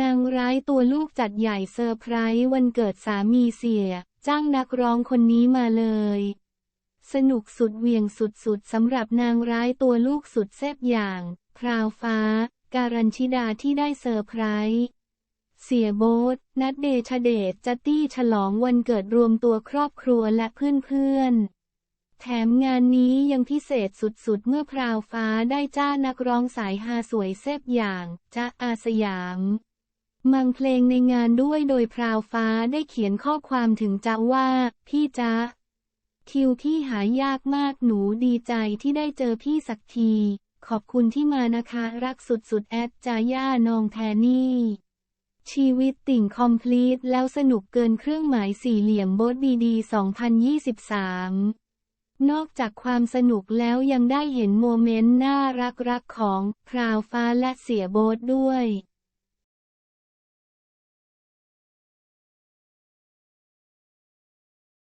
นางร้ายตัวลูกจัดใหญ่เซอร์ไพรส์วันเกิดสามีเสีย จ้างนักร้องคนนี้มาเลย สนุกสุดเวียงสุดๆสำหรับนางร้ายตัวลูกสุดแซ่บอย่าง พราวฟ้า การัญชิดาที่ได้เซอร์ไพรส์เสียโบ๊ทนัดเดชเดชจัตตี้ฉลองวันเกิดรวมตัวครอบครัวและเพื่อนๆแถมงานนี้ยังพิเศษสุดๆ เมื่อพราวฟ้าได้จ้านักร้องสายฮาสวยแซ่บอย่างจ๊ะอาสยาม มังเพลงในงานด้วยโดยพราวฟ้าได้เขียนข้อความถึงจ๊ะว่า พี่จ๊ะ คิวพี่หายากมากหนูดีใจที่ได้เจอพี่สักที ขอบคุณที่มานะคะ รักสุดๆ แอดจาย่านองแทนี่ ชีวิตติ่งคอมพลีทแล้วสนุกเกินเครื่องหมายสี่เหลี่ยมโบทดีดี 2023นอกจากความสนุกแล้วยังได้เห็นโมเมนต์น่ารักๆของพราวฟ้าและเสียโบทด้วย